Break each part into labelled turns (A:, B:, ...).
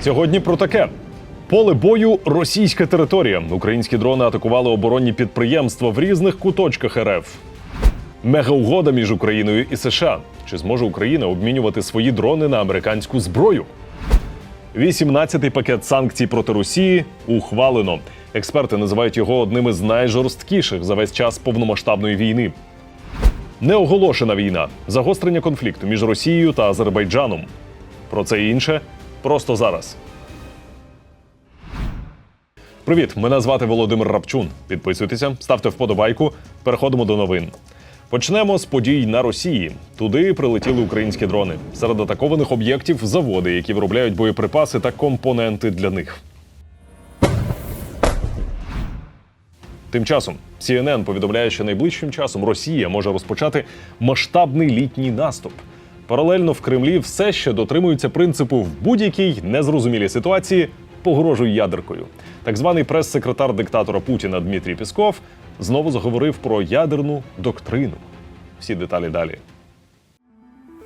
A: Сьогодні про таке. Поле бою російська територія. Українські дрони атакували оборонні підприємства в різних куточках РФ. Мегаугода між Україною і США. Чи зможе Україна обмінювати свої дрони на американську зброю? 18-й пакет санкцій проти Росії ухвалено. Експерти називають його одним із найжорсткіших за весь час повномасштабної війни. Неоголошена війна, загострення конфлікту між Росією та Азербайджаном. Про це і інше просто зараз. Привіт, мене звати Володимир Рапчун. Підписуйтеся, ставте вподобайку. Переходимо до новин. Почнемо з подій на Росії. Туди прилетіли українські дрони. Серед атакованих об'єктів заводи, які виробляють боєприпаси та компоненти для них. Тим часом CNN повідомляє, що найближчим часом Росія може розпочати масштабний літній наступ. Паралельно в Кремлі все ще дотримуються принципу в будь-якій незрозумілій ситуації погрожуй ядеркою. Так званий прес-секретар диктатора Путіна Дмитрій Пісков знову заговорив про ядерну доктрину. Всі деталі далі.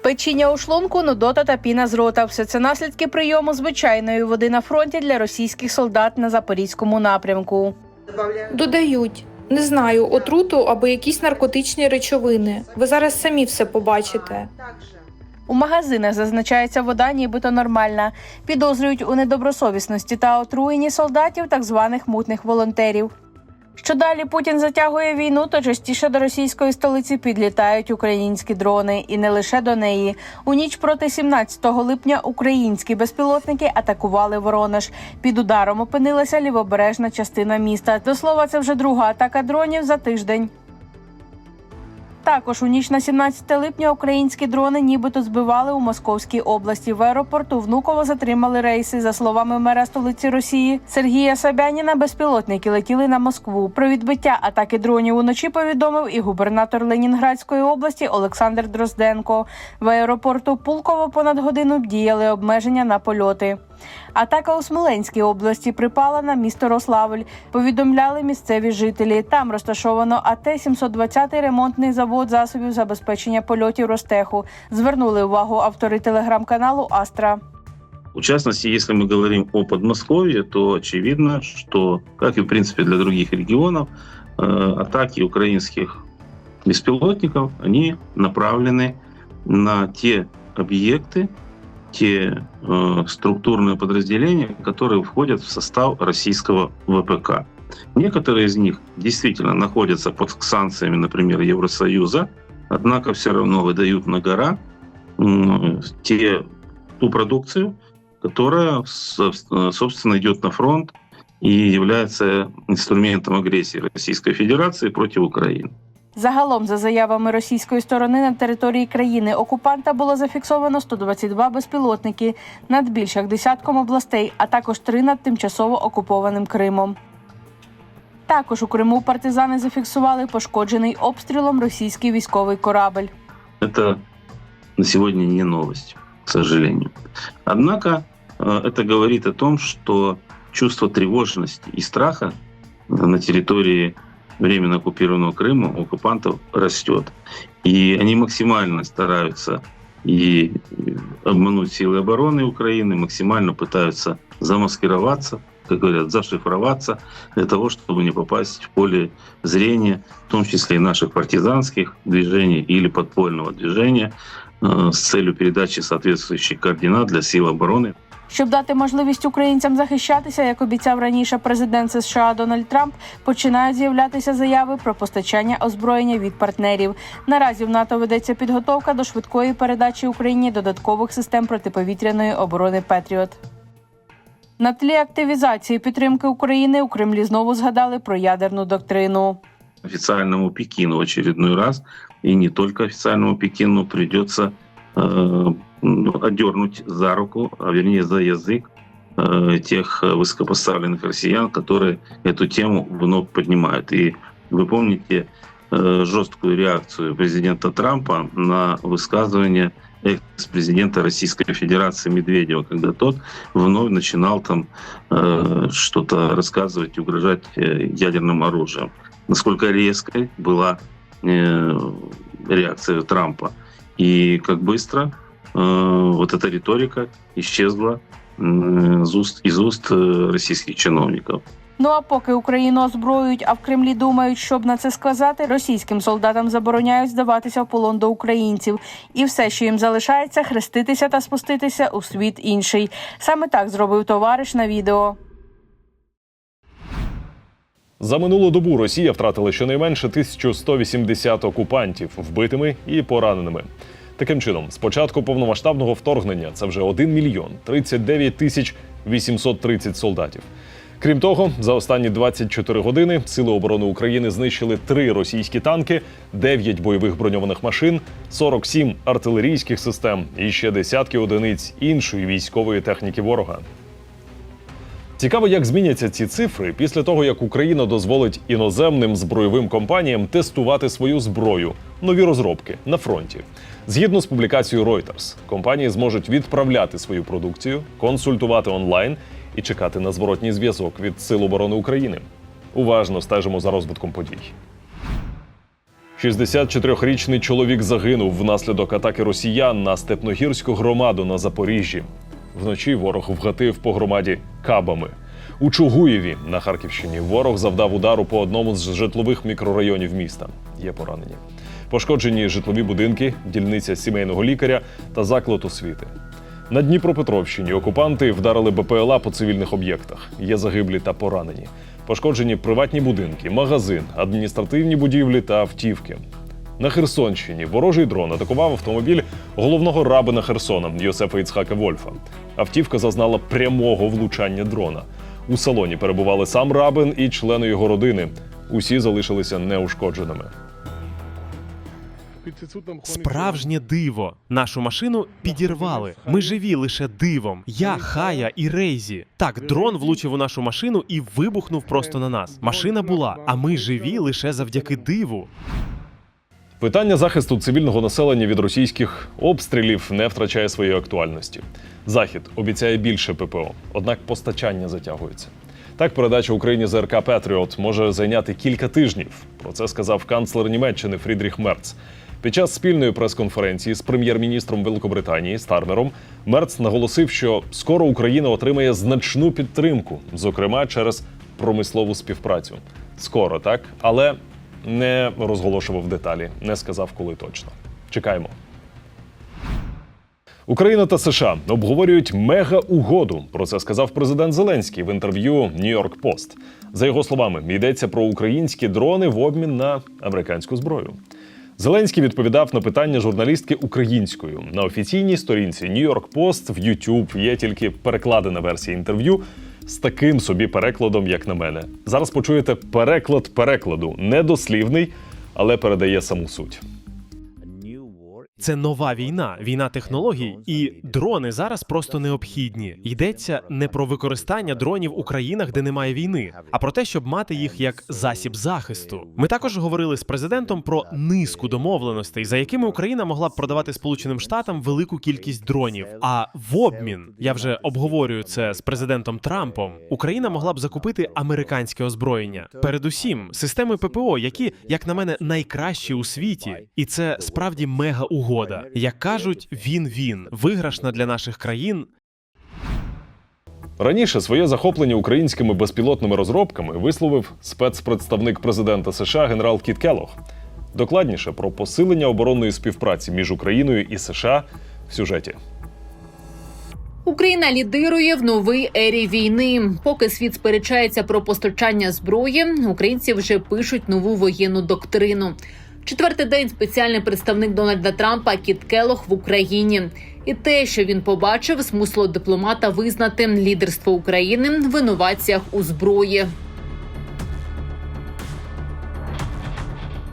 B: Печіння у шлунку, нудота та піна з рота. Все це наслідки прийому звичайної води на фронті для російських солдат на запорізькому напрямку.
C: Додають. Не знаю, отруту або якісь наркотичні речовини. Ви зараз самі все побачите.
B: У магазинах зазначається вода, нібито нормальна. Підозрюють у недобросовісності та отруєнні солдатів так званих мутних волонтерів. Що далі Путін затягує війну, то частіше до російської столиці підлітають українські дрони, і не лише до неї. У ніч проти 17 липня українські безпілотники атакували Воронеж. Під ударом опинилася лівобережна частина міста. До слова, це вже друга атака дронів за тиждень. Також у ніч на 17 липня українські дрони нібито збивали у Московській області. В аеропорту Внуково затримали рейси. За словами мера столиці Росії Сергія Собяніна, безпілотники летіли на Москву. Про відбиття атаки дронів уночі повідомив і губернатор Ленінградської області Олександр Дрозденко. В аеропорту Пулково понад годину діяли обмеження на польоти. Атака у Смоленській області припала на місто Рославль. Повідомляли місцеві жителі. Там розташовано АТ-720 ремонтний завод засобів забезпечення польотів Ростеху. Звернули увагу автори телеграм-каналу Астра.
D: В частности, если мы говорим о Подмосковье, то очевидно, что, как и в принципе для других регионов, э, атаки украинских беспилотников, они направлены на те объекты, те э, структурные подразделения, которые входят в состав российского ВПК. Некоторые из них действительно находятся под санкциями, например, Евросоюза, однако все равно выдают на гора м, те, ту продукцию, которая, собственно, идет на фронт и является инструментом агрессии Российской Федерации против Украины.
B: Загалом, за заявами російської сторони, на території країни окупанта було зафіксовано 122 безпілотники над більш як десятком областей, а також три над тимчасово окупованим Кримом. Також у Криму партизани зафіксували пошкоджений обстрілом російський військовий корабель.
D: Это на сегодня не новость, к сожалению. Однако э, это говорит о том, что чувство тревожности и страха на территории временно оккупированного Крыма у оккупантов растет. И они максимально стараются и обмануть силы обороны Украины, максимально пытаются замаскироваться, как говорят, зашифроваться для того, чтобы не попасть в поле зрения, в том числе и наших партизанских движений или подпольного движения э, с целью передачи соответствующих координат для сил обороны
B: Щоб дати можливість українцям захищатися, як обіцяв раніше президент США Дональд Трамп, починають з'являтися заяви про постачання озброєння від партнерів. Наразі в НАТО ведеться підготовка до швидкої передачі Україні додаткових систем протиповітряної оборони Петріот. На тлі активізації підтримки України у Кремлі знову згадали про ядерну доктрину.
D: официальному Пекину очередной раз, и не только официальному Пекину придется э, ну, отдернуть за руку, а вернее за язык э, тех э, высокопоставленных россиян, которые эту тему вновь поднимают. И вы помните э, жесткую реакцию президента Трампа на высказывание экс-президента Российской Федерации Медведева, когда тот вновь начинал там э, что-то рассказывать и угрожать ядерным оружием насколько резкой была э, реакция Трампа и как быстро вот эта риторика исчезла из уст, из уст э, российских чиновников.
B: Ну а поки Україну озброюють, а в Кремлі думають, щоб на це сказати, російським солдатам забороняють здаватися в полон до українців, і все, що їм залишається, хреститися та спуститися у світ інший. Саме так зробив товариш на відео.
A: За минулу добу Росія втратила щонайменше 1180 окупантів вбитими і пораненими. Таким чином, з початку повномасштабного вторгнення це вже 1 мільйон 39 тисяч 830 солдатів. Крім того, за останні 24 години Сили оборони України знищили три російські танки, 9 бойових броньованих машин, 47 артилерійських систем і ще десятки одиниць іншої військової техніки ворога. Цікаво, як зміняться ці цифри після того, як Україна дозволить іноземним збройовим компаніям тестувати свою зброю, нові розробки на фронті. Згідно з публікацією Reuters, компанії зможуть відправляти свою продукцію, консультувати онлайн і чекати на зворотній зв'язок від Сил оборони України. Уважно стежимо за розвитком подій. 64-річний чоловік загинув внаслідок атаки росіян на степногірську громаду на Запоріжжі. Вночі ворог вгатив по громаді кабами. У Чугуєві на Харківщині ворог завдав удару по одному з житлових мікрорайонів міста. Є поранені. Пошкоджені житлові будинки, дільниця сімейного лікаря та заклад освіти. На Дніпропетровщині окупанти вдарили БПЛА по цивільних об'єктах. Є загиблі та поранені. Пошкоджені приватні будинки, магазин, адміністративні будівлі та автівки. На Херсонщині ворожий дрон атакував автомобіль головного рабина Херсона Йосефа Іцхака Вольфа. Автівка зазнала прямого влучання дрона. У салоні перебували сам рабин і члени його родини. Усі залишилися неушкодженими.
E: Справжнє диво. Нашу машину підірвали. Ми живі лише дивом. Я, Хая і Рейзі. Так, дрон влучив у нашу машину і вибухнув просто на нас. Машина була, а ми живі лише завдяки диву.
A: Питання захисту цивільного населення від російських обстрілів не втрачає своєї актуальності. Захід обіцяє більше ППО, однак постачання затягується. Так, передача Україні ЗРК Петріот може зайняти кілька тижнів. Про це сказав канцлер Німеччини Фрідріх Мерц. Під час спільної прес-конференції з прем'єр-міністром Великобританії Стармером Мерц наголосив, що скоро Україна отримає значну підтримку, зокрема через промислову співпрацю. Скоро так, але не розголошував деталі, не сказав, коли точно. Чекаємо. Україна та США обговорюють мега-угоду. Про це сказав президент Зеленський в інтерв'ю York Post. За його словами, йдеться про українські дрони в обмін на американську зброю. Зеленський відповідав на питання журналістки українською. На офіційній сторінці New York Post в YouTube є тільки перекладена версія інтерв'ю з таким собі перекладом, як на мене. Зараз почуєте переклад перекладу, недослівний, але передає саму суть.
E: Це нова війна, війна технологій, і дрони зараз просто необхідні. Йдеться не про використання дронів у країнах, де немає війни, а про те, щоб мати їх як засіб захисту. Ми також говорили з президентом про низку домовленостей, за якими Україна могла б продавати Сполученим Штатам велику кількість дронів. А в обмін я вже обговорюю це з президентом Трампом. Україна могла б закупити американське озброєння. Передусім, системи ППО, які, як на мене, найкращі у світі, і це справді мега угода. Як кажуть, він-він виграшна для наших країн.
A: Раніше своє захоплення українськими безпілотними розробками висловив спецпредставник президента США генерал Кіт Келох. Докладніше про посилення оборонної співпраці між Україною і США в сюжеті.
F: Україна лідирує в новій ері війни. Поки світ сперечається про постачання зброї, українці вже пишуть нову воєнну доктрину. Четвертий день спеціальний представник Дональда Трампа Кіт Келох в Україні. І те, що він побачив, змусило дипломата визнати лідерство України в інноваціях у зброї.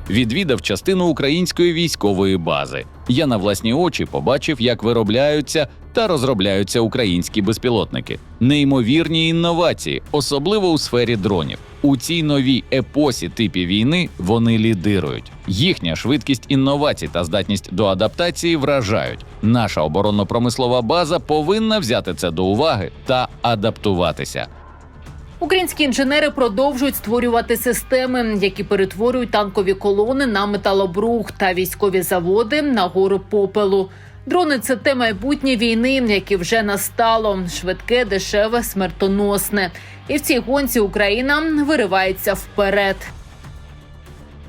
G: відвідав частину української військової бази. Я на власні очі побачив, як виробляються та розробляються українські безпілотники. Неймовірні інновації, особливо у сфері дронів. У цій новій епосі типі війни вони лідирують. Їхня швидкість інновацій та здатність до адаптації вражають. Наша оборонно-промислова база повинна взяти це до уваги та адаптуватися.
F: Українські інженери продовжують створювати системи, які перетворюють танкові колони на металобрух та військові заводи на гору попелу. Дрони це те майбутнє війни, яке вже настало швидке, дешеве, смертоносне. І в цій гонці Україна виривається вперед.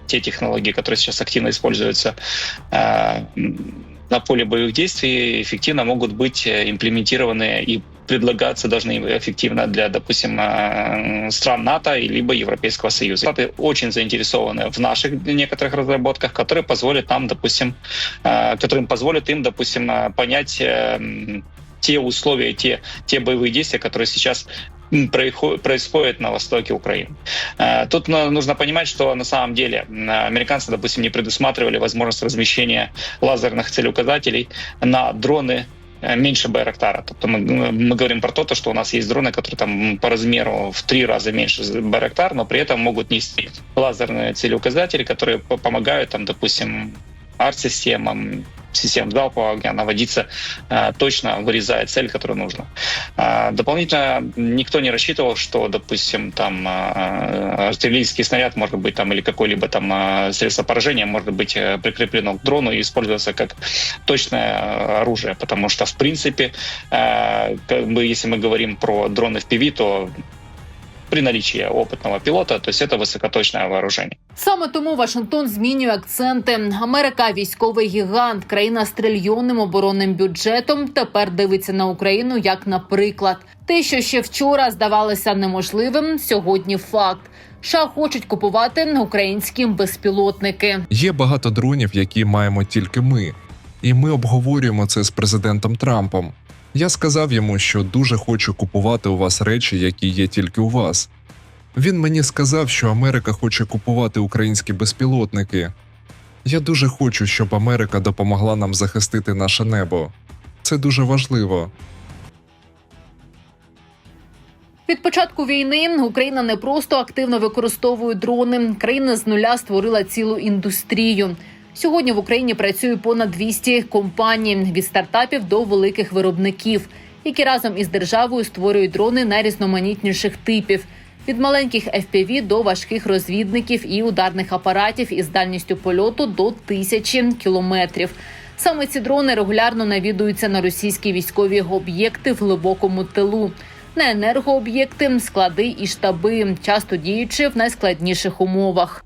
H: те технологии, которые сейчас активно используются э, на поле боевых действий, эффективно могут быть э, имплементированы и предлагаться должны эффективно для, допустим, э, стран НАТО либо Европейского Союза. Штаты очень заинтересованы в наших некоторых разработках, которые позволят нам, допустим, э, которым позволят им, допустим, э, понять те условия, те, те боевые действия, которые сейчас происходят на востоке Украины. Тут ну, нужно понимать, что на самом деле американцы, допустим, не предусматривали возможность размещения лазерных целеуказателей на дроны меньше Байрактара. Тобто ми, ми говоримо про те, що у нас є дрони, які там по розміру в три рази менше Байрактар, но при этом можуть нести лазерные целеуказатели, которые по- помогают, там, допустим, арт-системам, систем залпового огня наводиться э, точно вырезая цель, которую нужно. А, Дополнительно никто не рассчитывал, что, допустим, там а, артиллерийский снаряд может быть там или какое-либо там а, средство поражения может быть э, прикреплено к дрону и использоваться как точное а, оружие, потому что в принципе, э, как бы, если мы говорим про дроны в PV, то при наличии опытного пилота, то есть это высокоточное вооружение.
F: Саме тому Вашингтон змінює акценти. Америка військовий гігант, країна з трильйонним оборонним бюджетом. Тепер дивиться на Україну як на приклад. Те, що ще вчора здавалося неможливим, сьогодні факт. США хочуть купувати українські безпілотники.
I: Є багато дронів, які маємо тільки ми, і ми обговорюємо це з президентом Трампом. Я сказав йому, що дуже хочу купувати у вас речі, які є тільки у вас. Він мені сказав, що Америка хоче купувати українські безпілотники. Я дуже хочу, щоб Америка допомогла нам захистити наше небо. Це дуже важливо.
F: Від початку війни Україна не просто активно використовує дрони. Країна з нуля створила цілу індустрію. Сьогодні в Україні працює понад 200 компаній від стартапів до великих виробників, які разом із державою створюють дрони найрізноманітніших типів. Від маленьких FPV до важких розвідників і ударних апаратів із дальністю польоту до тисячі кілометрів. Саме ці дрони регулярно навідуються на російські військові об'єкти в глибокому тилу, на енергооб'єкти, склади і штаби, часто діючи в найскладніших умовах.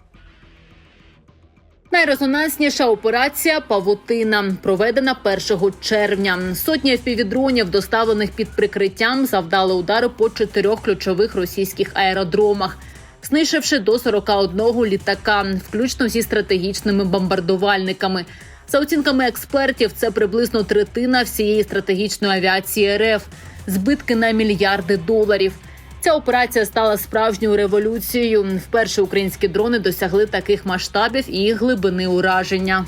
F: Найрезонансніша операція Павутина проведена 1 червня. Сотні FPV-дронів, доставлених під прикриттям, завдали удари по чотирьох ключових російських аеродромах, знищивши до 41 літака, включно зі стратегічними бомбардувальниками. За оцінками експертів, це приблизно третина всієї стратегічної авіації РФ, збитки на мільярди доларів. Ця операція стала справжньою революцією. Вперше українські дрони досягли таких масштабів і глибини ураження.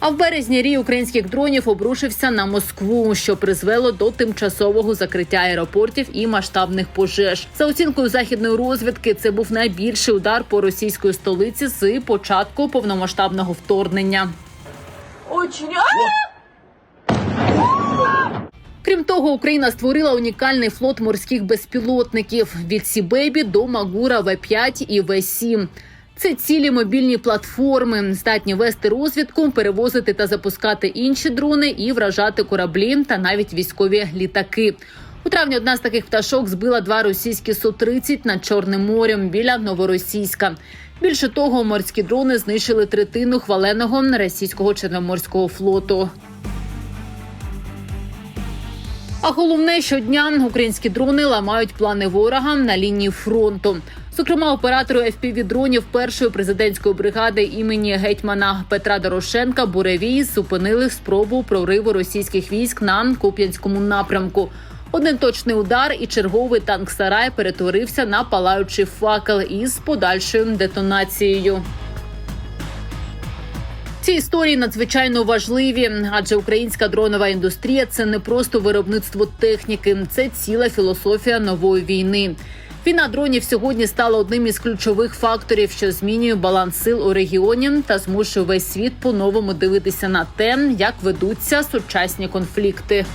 F: А в березні рій українських дронів обрушився на Москву, що призвело до тимчасового закриття аеропортів і масштабних пожеж. За оцінкою західної розвідки, це був найбільший удар по російської столиці з початку повномасштабного вторгнення. Крім того, Україна створила унікальний флот морських безпілотників від Сібейбі до Магура В5 і В7. Це цілі мобільні платформи, здатні вести розвідку, перевозити та запускати інші дрони і вражати кораблі та навіть військові літаки. У травні одна з таких пташок збила два російські Су-30 над Чорним морем біля Новоросійська. Більше того, морські дрони знищили третину хваленого російського чорноморського флоту. А головне, щодня українські дрони ламають плани ворога на лінії фронту. Зокрема, оператору fpv дронів першої президентської бригади імені гетьмана Петра Дорошенка Буревій зупинили спробу прориву російських військ на Куп'янському напрямку. Один точний удар і черговий танк Сарай перетворився на палаючий факел із подальшою детонацією. Ці історії надзвичайно важливі, адже українська дронова індустрія це не просто виробництво техніки, це ціла філософія нової війни. Війна дронів сьогодні стала одним із ключових факторів, що змінює баланс сил у регіоні та змушує весь світ по-новому дивитися на те, як ведуться сучасні конфлікти.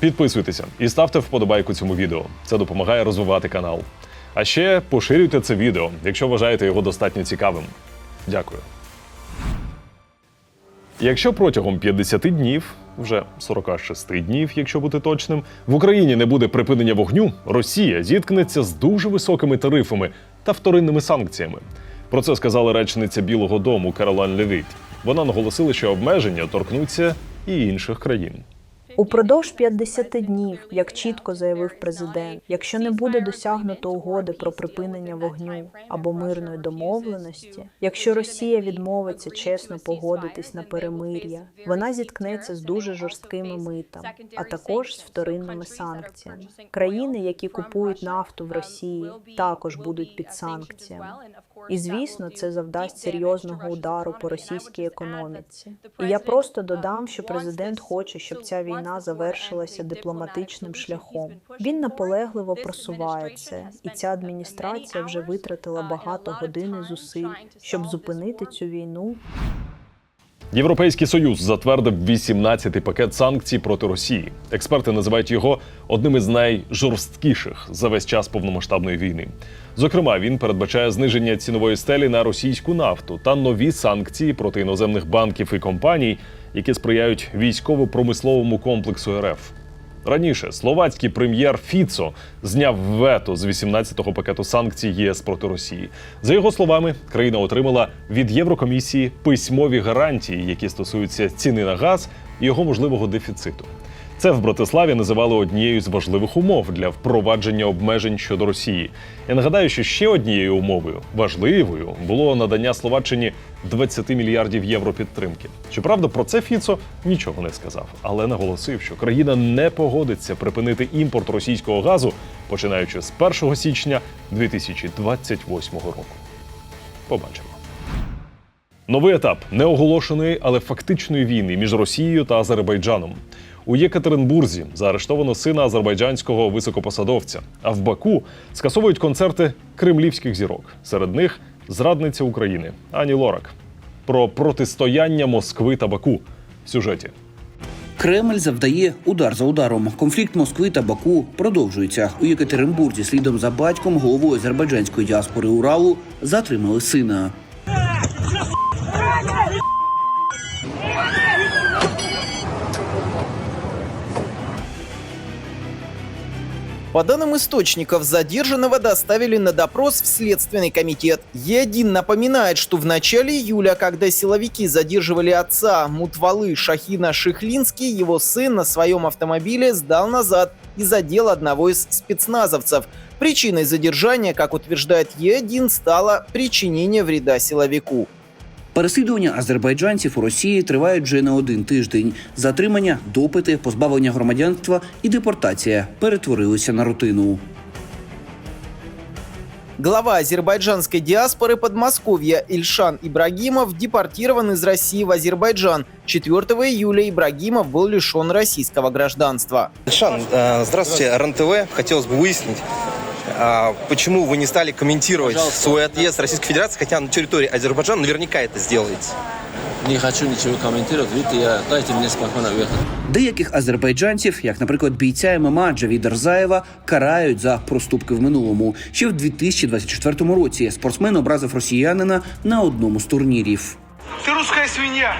A: Підписуйтеся і ставте вподобайку цьому відео. Це допомагає розвивати канал. А ще поширюйте це відео, якщо вважаєте його достатньо цікавим. Дякую. Якщо протягом 50 днів, вже 46 днів, якщо бути точним, в Україні не буде припинення вогню, Росія зіткнеться з дуже високими тарифами та вторинними санкціями. Про це сказала речниця Білого Дому Каролайн Левіт. Вона наголосила, що обмеження торкнуться і інших країн.
J: Упродовж 50 днів, як чітко заявив президент, якщо не буде досягнуто угоди про припинення вогню або мирної домовленості, якщо Росія відмовиться чесно погодитись на перемир'я, вона зіткнеться з дуже жорсткими митами, а також з вторинними санкціями. Країни, які купують нафту в Росії, також будуть під санкціями. І звісно, це завдасть серйозного удару по російській економіці. І я просто додам, що президент хоче, щоб ця війна завершилася дипломатичним шляхом. Він наполегливо просуває це, і ця адміністрація вже витратила багато годин і зусиль, щоб зупинити цю війну
A: Європейський союз затвердив 18-й пакет санкцій проти Росії. Експерти називають його одним із найжорсткіших за весь час повномасштабної війни. Зокрема, він передбачає зниження цінової стелі на російську нафту та нові санкції проти іноземних банків і компаній, які сприяють військово-промисловому комплексу РФ. Раніше словацький прем'єр Фіцо зняв вето з 18-го пакету санкцій ЄС проти Росії. За його словами, країна отримала від Єврокомісії письмові гарантії, які стосуються ціни на газ і його можливого дефіциту. Це в Братиславі називали однією з важливих умов для впровадження обмежень щодо Росії. Я нагадаю, що ще однією умовою важливою було надання Словаччині 20 мільярдів євро підтримки. Щоправда, про це Фіцо нічого не сказав, але наголосив, що країна не погодиться припинити імпорт російського газу, починаючи з 1 січня 2028 року. Побачимо. Новий етап неоголошеної, але фактичної війни між Росією та Азербайджаном. У Єкатеринбурзі заарештовано сина азербайджанського високопосадовця. А в Баку скасовують концерти кремлівських зірок. Серед них зрадниця України Ані Лорак. Про протистояння Москви та Баку в сюжеті.
K: Кремль завдає удар за ударом. Конфлікт Москви та Баку продовжується. У Єкатеринбурзі слідом за батьком головою азербайджанської діаспори Уралу затримали сина.
L: По данным источников, задержанного доставили на допрос в Следственный комитет. Е1 напоминает, что в начале июля, когда силовики задерживали отца Мутвалы Шахина Шихлинский, его сын на своем автомобиле сдал назад из-за дела одного из спецназовцев. Причиной задержания, как утверждает Е1, стало причинение вреда силовику.
K: Переслідування азербайджанців у Росії тривають вже не один тиждень. Затримання, допити, позбавлення громадянства і депортація перетворилися на рутину.
L: Глава азербайджанской диаспоры Подмосковья Ильшан Ибрагимов депортирован из России в Азербайджан. 4 июля Ибрагимов был лишен российского гражданства.
M: Ильшан, э, здравствуйте, РНТВ. Хотелось бы выяснить, а, почему вы не стали комментировать свой отъезд Российской Федерации, хотя на территории Азербайджана наверняка это сделаете.
N: Не хочу ничего комментировать, видите, я, дайте мне спокойно уехать.
K: Деяких азербайджанців, як, наприклад, бійця ММА Джавіда Рзаєва, карають за проступки в минулому. Ще в 2024 році спортсмен образив росіянина на одному з турнірів.
O: Ты русская свинья!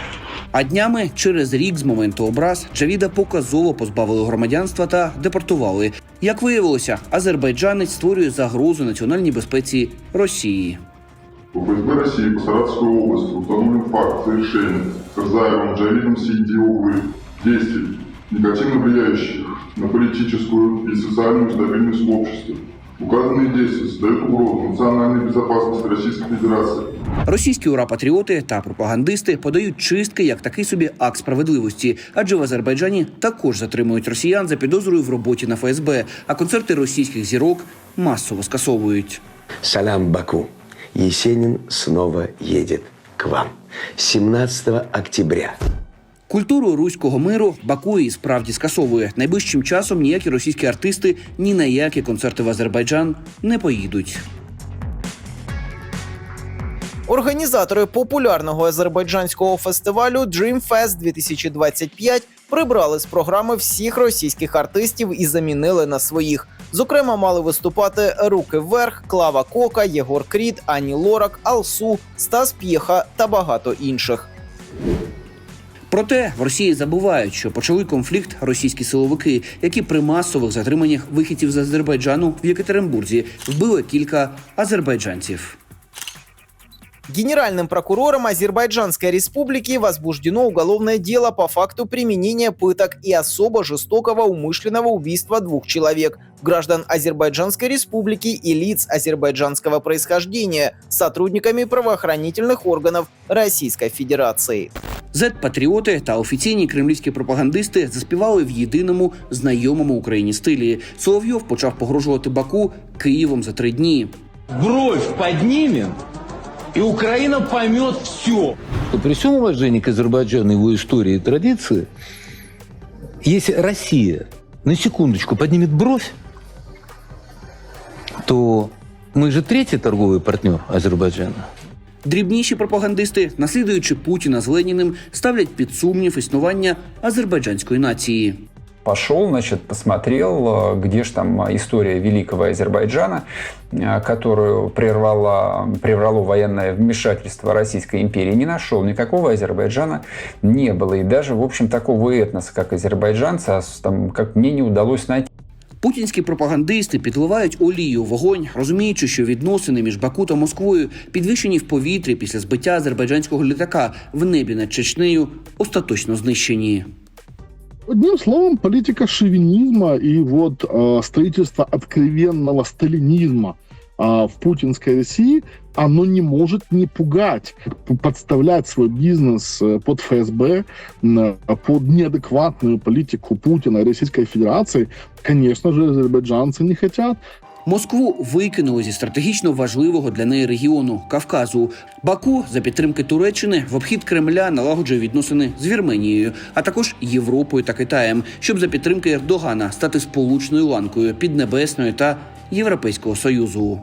K: А днями, через рік з моменту образ, Джавіда показово позбавили громадянства та депортували. Як виявилося, азербайджанець створює загрозу національній безпеці Росії.
P: У ФСБ России по Саратовской области установлен факт совершения Карзаевым Джавидом Сиидиоглы действий, негативно влияющих на политическую и социальную стабильность общества. Указанные действия создают угрозу национальной безопасности Российской Федерации,
K: Російські ура-патріоти та пропагандисти подають чистки як такий собі акт справедливості, адже в Азербайджані також затримують росіян за підозрою в роботі на ФСБ, а концерти російських зірок масово скасовують.
Q: Салям Баку. Есенин снова едет к вам. 17 октября.
K: Культуру руського миру Баку і справді скасовує. Найближчим часом ніякі російські артисти ні на які концерти в Азербайджан не поїдуть.
L: Організатори популярного азербайджанського фестивалю Dreamfest 2025 прибрали з програми всіх російських артистів і замінили на своїх. Зокрема, мали виступати руки вверх, Клава Кока, Єгор Кріт, Ані Лорак, Алсу, Стас П'єха та багато інших.
K: Проте в Росії забувають, що почали конфлікт російські силовики, які при масових затриманнях вихідців з Азербайджану в Єкатеринбурзі вбили кілька азербайджанців.
L: Генеральным прокурором Азербайджанской республики возбуждено уголовное дело по факту применения пыток и особо жестокого умышленного убийства двух человек, граждан Азербайджанской республики и лиц азербайджанского происхождения, сотрудниками правоохранительных органов Российской Федерации.
K: Зет-патріоти та офіційні кремлівські пропагандисти заспівали в єдиному знайомому Україні стилі. Соловйов почав погрожувати Баку Києвом за три дні.
O: Бровь поднимем, и Украина поймет все.
R: При всем уважении к Азербайджану, его истории и традиции, если Россия на секундочку поднимет бровь, то мы же третий торговый партнер Азербайджана.
K: Дрібніші пропагандисти, наслідуючи Путіна з Леніним, ставлять під сумнів існування азербайджанської нації
S: Пошел, значит, посмотрел, э, где же там э, история великого Азербайджана, э, которую прервало, прервало военное вмешательство Российской империи. Не нашел, никакого Азербайджана не было. И даже, в общем, такого этноса, как азербайджанцы, а с- там, как мне не удалось найти.
K: Путінські пропагандисти підливають олію в вогонь, розуміючи, що відносини між Баку та Москвою підвищені в повітрі після збиття азербайджанського літака в небі над Чечнею, остаточно знищені.
T: Одним словом, политика шовинизма и вот э, строительство откровенного сталинизма э, в путинской России, оно не может не пугать, подставлять свой бизнес э, под ФСБ, м, под неадекватную политику Путина и Российской Федерации, конечно же, азербайджанцы не хотят.
K: Москву викинули зі стратегічно важливого для неї регіону Кавказу. Баку за підтримки Туреччини в обхід Кремля налагоджує відносини з Вірменією, а також Європою та Китаєм, щоб за підтримки Ердогана стати сполучною ланкою Піднебесної та Європейського союзу.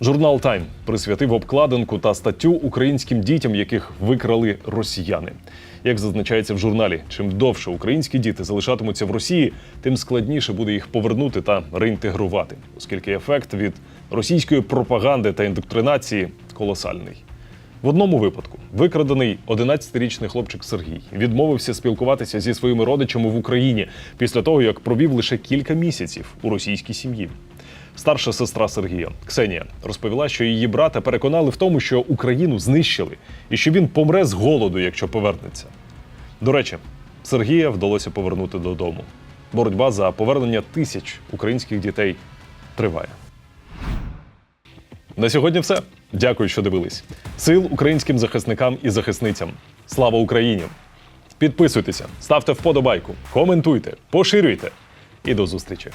A: Журнал Тайм присвятив обкладинку та статтю українським дітям, яких викрали росіяни. Як зазначається в журналі, чим довше українські діти залишатимуться в Росії, тим складніше буде їх повернути та реінтегрувати, оскільки ефект від російської пропаганди та індоктринації колосальний. В одному випадку викрадений 11-річний хлопчик Сергій відмовився спілкуватися зі своїми родичами в Україні після того, як провів лише кілька місяців у російській сім'ї. Старша сестра Сергія Ксенія розповіла, що її брата переконали в тому, що Україну знищили і що він помре з голоду, якщо повернеться. До речі, Сергія вдалося повернути додому. Боротьба за повернення тисяч українських дітей триває. На сьогодні все. Дякую, що дивились. Сил українським захисникам і захисницям. Слава Україні! Підписуйтеся, ставте вподобайку, коментуйте, поширюйте і до зустрічі!